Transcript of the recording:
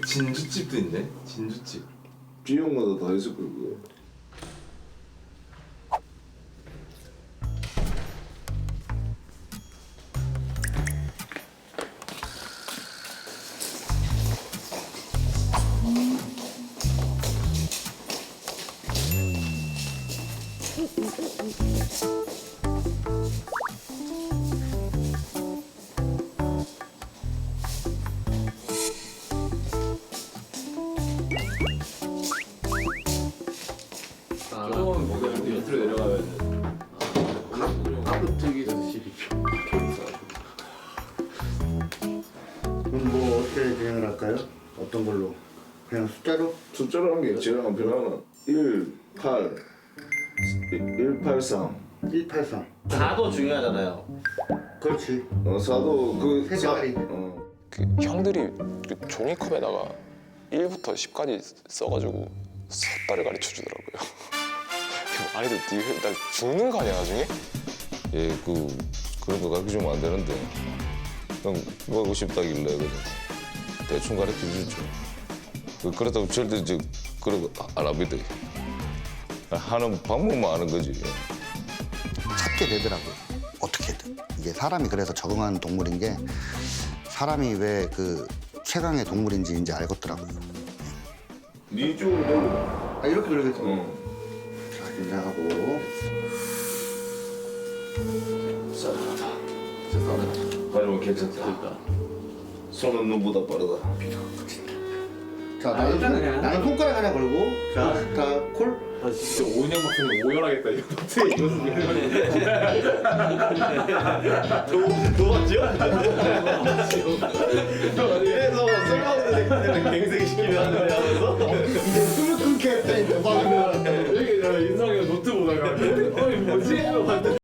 진주집도 있네. 진주집. 지역마다 다 있을 거 조금 뭐가 밑으로 내려가면 가급적이라서 12평 그럼 뭐 어떻게 진행을 할까요? 어떤 걸로? 그냥 숫자로? 숫자로 한게 제일 안 편하나? 1, 8, 183. 183 4도 중요하잖아요 그렇지 어, 사도 그 세 사- 자리. 어. 그 형들이 그 종이컵에다가 1부터 10까지 써가지고 숫자를 가르쳐 주더라고요. 아이들 뒤에 나 죽는 거 아니야 나중에? 예, 그 그런 거 가르쳐 주면 안 되는데 그냥 뭐 하고 싶다길래 그냥 대충 가르쳐 주죠. 그- 그렇다고 절대 이제 그런 거안 합니다. 하는 방법만 아는 거지. 찾게 되더라고요 어떻게든 이게 사람이 그래서 적응하는 동물인 게 사람이 왜그 최강의 동물인지 이제 알겠더라고요 네 이쪽으로 돌려. 아 이렇게 돌겠어 어. 자 긴장하고 싸다. 죄송하다. 하지만 괜찮다. 손은 눈보다 빠르다. 자 나는, 일단은 그냥 손, 나는 손가락 하나 걸고 자다콜 아 진짜 오은영 박사님 오열하겠다 이거 어떻게 이거 도 맞죠? 이래서 썰먹는 갱생 시키면 하는데 하면서? 이제 숨을 끊게 했다니까. 방금 이게 인성이가 노트 보다가 어이 뭐지?